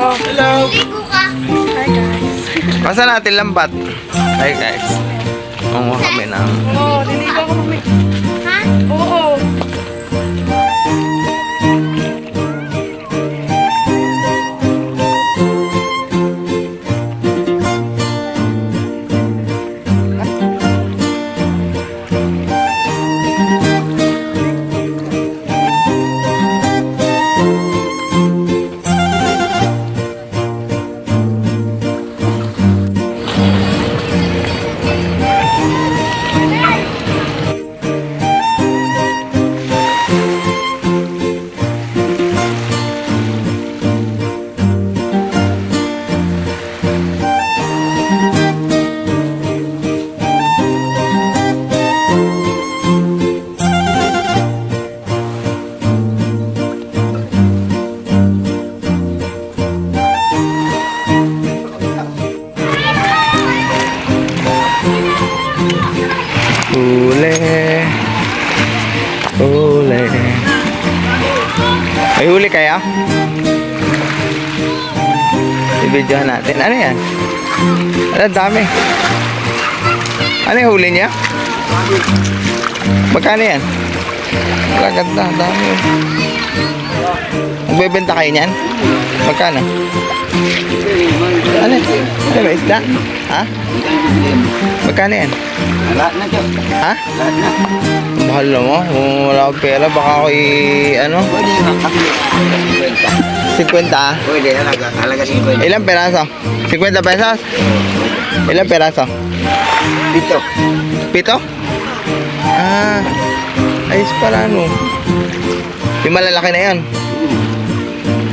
Oh, Hello! Ligo ka. hi guys. Masa natin lambat? Hi guys. Manguha kami ng... Oo, oh, niligo ako mami. Ha? Oo. Huli. Huli. May huli kaya? I-videohan natin. Ano yan? Ano, dami. Ano yung huli niya? Magkano yan? Wala ganda, ang dami. Magbebenta kayo niyan? Magkano? Ano? Ano ba isda? Ha? Magkano yan? Lahat na dyan. Ha? Lahat na. Mahal na mo. Kung wala akong pera, baka ako i... ano? Pwede nga kami. 50 ah. Pwede, halaga. Halaga 50. Ilang peraso? 50 pesos? Ilang peraso? Dito. Pito? Ah, ayos pala no. Yung malalaki na yun.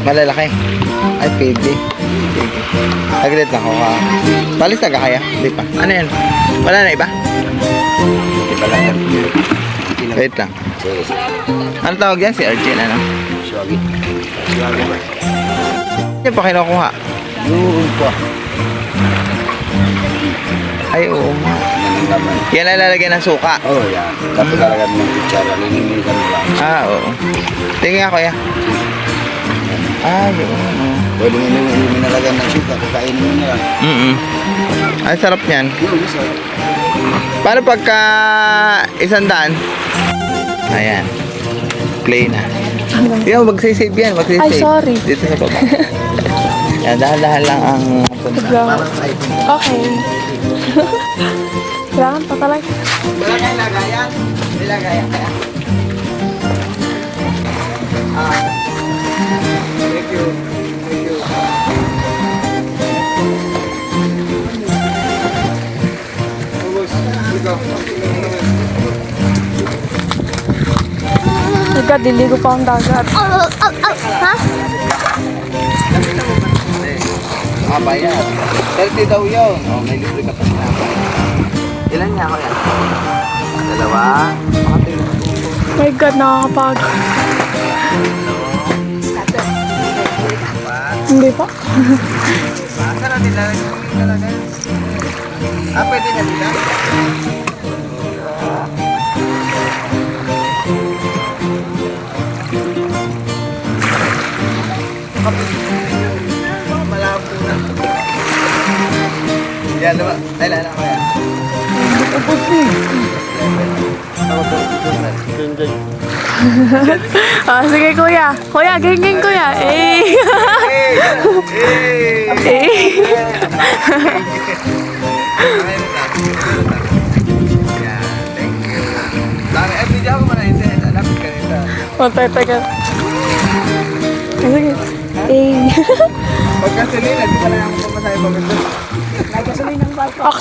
Malalaki. Ay, pwede. Agad na ako ka. Palis na ka kaya? Di pa. Ano yan? Wala na iba? Di ba lang yan? Wait lang. Ano tawag yan? Si Arjun, ano? Swagi. Swagi ba? Hindi pa kinukuha. Yun po. Ay, oo nga. Yan ang. Yan lalagyan ng suka. Oh, yan. Tapos lalagyan ng kutsara. Linimigan mo lang. Ah, oo. Tingin nga kuya. Ah, yun. Pwede nga nung minalagyan ng suka. Kakainin mo na lang. Mm-mm. Ang sarap niyan. Yun, isa. Paano pagka isang daan? Ayan. Play na. Yan, magsisave yan. Magsisave. Ay, sorry. Dito sa baba. Yan, dahan-dahan lang ang punta. Okay. Kailangan pa talaga. Wala kayong lagayan? God, diligo pa ang dagat. Oh, oh, oh. Ha? Ah, bayad. 30 daw yun. Oh, may libre ka pa sinabay. Ilan niya ako yan? Dalawa. My God, nakakapagod. Hindi pa. Saan natin talaga? Ah, pwede na nila? Malabo na. Yan, diba? Ay, lala ko yan. Ah, sige kuya. Kuya, geng-geng kuya. Eh. Eh. Eh. Matatagal. Ah, Sige. Eh. Pagka silila, di pa na ako pamasahe pa ito. Ox.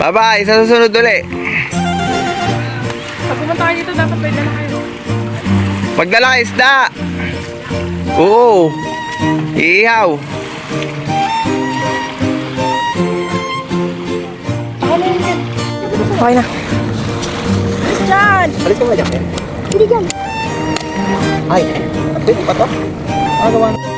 Bye-bye, sa susunod ulit. Pag pumunta kayo dito, dapat pwede na kayo. Magdala ka isda. Oo. Iihaw. Okay na. Alis ka ba dyan? Hindi dyan. Ay, pwede pa to? Ano ba?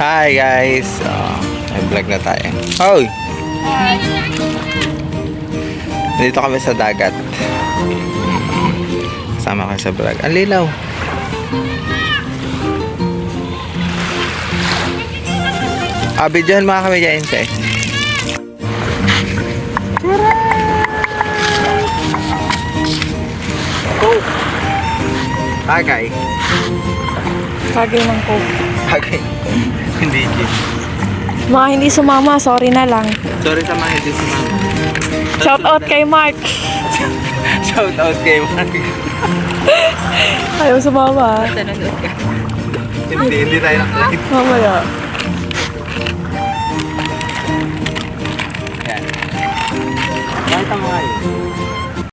Hi guys! Uh, may vlog na tayo. Hoy! Dito kami sa dagat. Kasama ka sa vlog. Ang lilaw. Ah, videohan mga kami dyan, Inse. Oh! Tagay. Bagay ng coke. Tagay. Hindi, Jim. Mga hindi sumama, sorry na lang. Sorry sa mga hindi sumama. Shout out kay Mark. Shout out kay Mark. Ayaw sumama. hindi, hindi tayo naka-live. Mamaya.